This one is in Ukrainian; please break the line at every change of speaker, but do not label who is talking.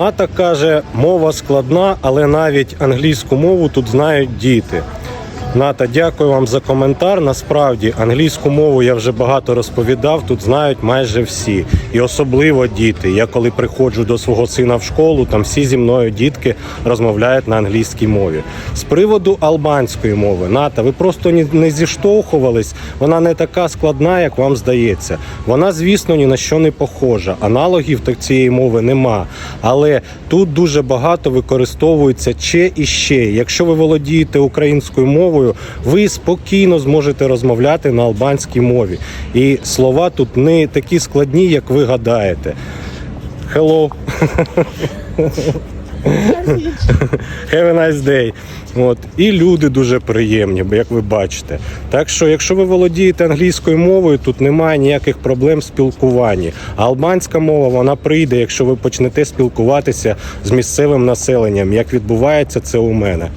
Ната каже, мова складна, але навіть англійську мову тут знають діти. Ната, дякую вам за коментар. Насправді англійську мову я вже багато розповідав. Тут знають майже всі, і особливо діти. Я коли приходжу до свого сина в школу, там всі зі мною дітки розмовляють на англійській мові. З приводу албанської мови, Ната, ви просто не зіштовхувались. Вона не така складна, як вам здається. Вона, звісно, ні на що не похожа. Аналогів так цієї мови нема. Але тут дуже багато використовується ще і ще. Якщо ви володієте українською мовою, ви спокійно зможете розмовляти на албанській мові. І слова тут не такі складні, як ви гадаєте. Hello. Have a nice day. От. І люди дуже приємні, як ви бачите. Так що, якщо ви володієте англійською мовою, тут немає ніяких проблем в спілкуванні. А албанська мова вона прийде, якщо ви почнете спілкуватися з місцевим населенням, як відбувається це у мене.